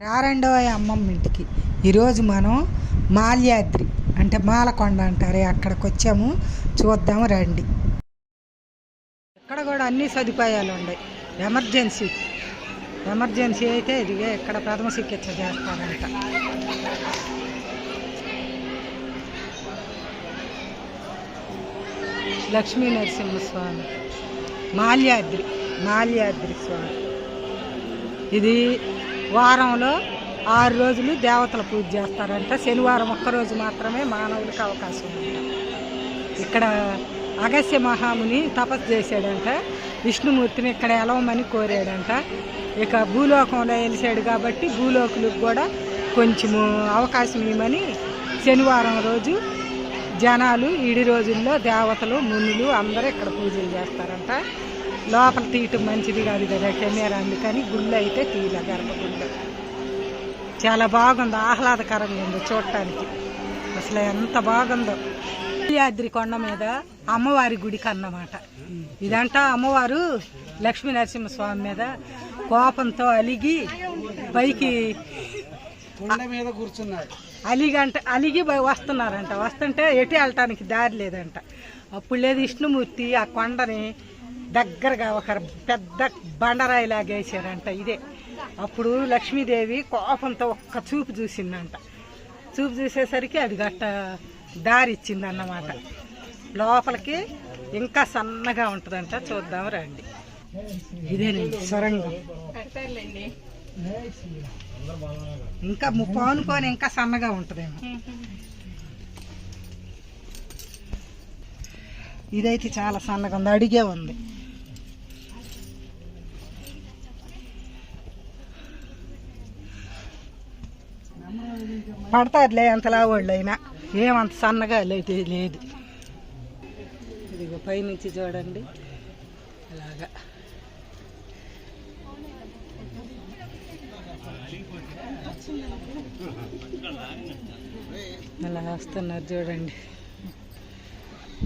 రారండో అమ్మమ్మ ఇంటికి. ఈరోజు మనం మాల్యాద్రి అంటే మాలకొండ అంటారే అక్కడికి వచ్చాము చూద్దాము రండి. ఇక్కడ కూడా అన్ని సదుపాయాలు ఉన్నాయి. ఎమర్జెన్సీ. ఎమర్జెన్సీ అయితే ఇదిగే ఇక్కడ ప్రథమ చికిత్స చేస్తారంట. లక్ష్మీ నరసింహస్వామి. మాల్యాద్రి మాల్యాద్రి స్వామి. ఇది వారంలో ఆరు రోజులు దేవతల పూజ చేస్తారంట. శనివారం ఒక్కరోజు మాత్రమే మానవులకు అవకాశం ఉందంట ఇక్కడ అగస్య మహాముని తపస్సు చేశాడంట. విష్ణుమూర్తిని ఇక్కడ ఎలవమని కోరాడంట. ఇక భూలోకంలో వెలిసాడు కాబట్టి భూలోకులకు కూడా కొంచెము అవకాశం ఇవ్వమని శనివారం రోజు జనాలు ఇడి రోజుల్లో దేవతలు మునులు అందరూ ఇక్కడ పూజలు చేస్తారంట. లోపల తీయటం మంచిది కాదు కదా కెమెరా అందుకని గుళ్ళు అయితే తీయలే గర్భగుడిలో చాలా బాగుంది ఆహ్లాదకరంగా ఉంది చూడటానికి. అసలు ఎంత బాగుందో. యాద్రి కొండ మీద అమ్మవారి గుడికి అన్నమాట ఇదంట అమ్మవారు లక్ష్మీ నరసింహస్వామి మీద కోపంతో అలిగి పైకి కొండ మీద కూర్చున్నారు. అలిగంట అలిగి వస్తున్నారంట. వస్తుంటే ఎటు వెళ్ళటానికి దారి లేదంట. అప్పుడు లేదు విష్ణుమూర్తి ఆ కొండని దగ్గరగా ఒక పెద్ద బండరాయిలాగా వేసారంట ఇదే. అప్పుడు లక్ష్మీదేవి కోపంతో ఒక్క చూపు చూసిందంట. చూపు చూసేసరికి అది గట్ట దారి ఇచ్చింది అన్నమాట లోపలికి ఇంకా సన్నగా ఉంటుందంట. చూద్దాం రండి. ఇదేనండి సొరంగం. ఇంకా పానుకొని ఇంకా సన్నగా ఉంటుందేమో. ఇదైతే చాలా సన్నగా ఉంది. అడిగే ఉంది. పడతారులే ఎంత లావాళ్ళు అయినా ఏమంత సన్నగా అయితే లేదు. ఇదిగో పైనుంచి చూడండి. అలాగా. అలా వస్తున్నారు చూడండి.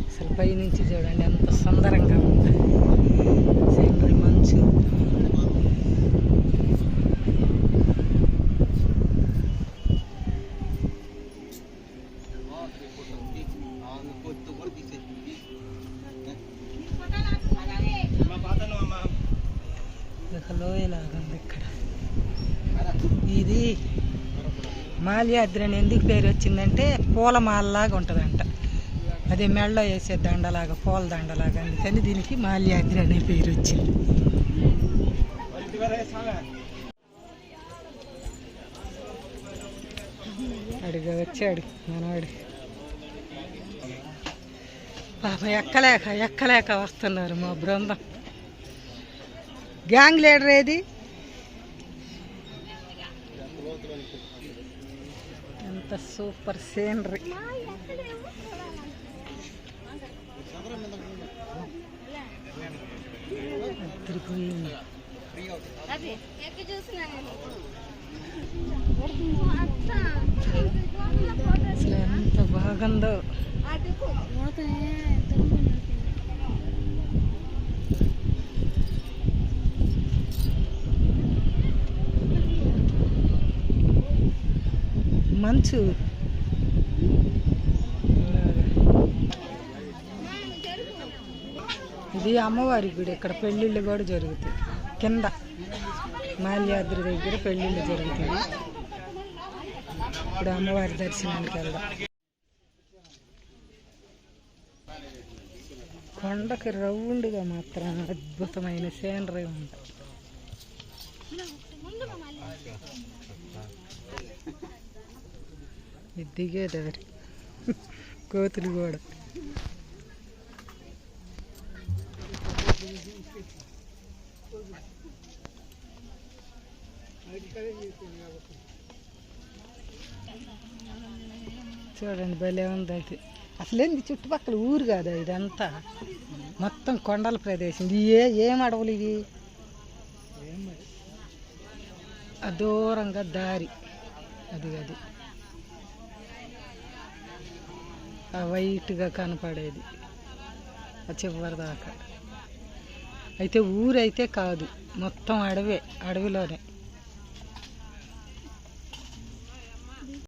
అసలు పైనుంచి చూడండి ఎంత సుందరంగా ఉంది. సీనరీ మంచు ఒక లోయలాగా ఉంది ఇక్కడ ఇది మాల్యాద్రి అని ఎందుకు పేరు వచ్చిందంటే పూలమాలలాగా ఉంటుందంట. అదే మెళ్ళో వేసే దండలాగా పూల దండలాగా అందుకని దీనికి మాల్యాద్రి అనే పేరు వచ్చింది. అడిగా వచ్చాడు మనవాడు పాప ఎక్కలేక ఎక్కలేక వస్తున్నారు మా బృందం. గ్యాంగ్ లీడర్ ఏది? ఎంత సూపర్ సీనరీ. అదిరిపోయింది. అసలు ఎంత బాగుందో. మంచు. ఇది అమ్మవారి గుడి. ఇక్కడ పెళ్ళిళ్ళు కూడా జరుగుతాయి. కింద మాల్యాద్రి దగ్గర పెళ్ళిళ్ళు జరుగుతాయి. ఇప్పుడు అమ్మవారి దర్శనానికి వెళ్దాం. కొండకి రౌండ్గా మాత్రం అద్భుతమైన సీనరీ ఉంది. దిగే దిగేదారి కోతులు కూడా. చూడండి భలే ఉంది అది. అసలు ఏంది చుట్టుపక్కల ఊరు కాదు ఇదంతా? మొత్తం కొండల ప్రదేశం. ఇది ఏ ఏం అడవులు ఇవి? ఆ దూరంగా దారి. అది అది ఆ వైట్గా కనపడేది. ఆ చివరి దాకా. అయితే ఊరైతే కాదు మొత్తం అడవే అడవిలోనే.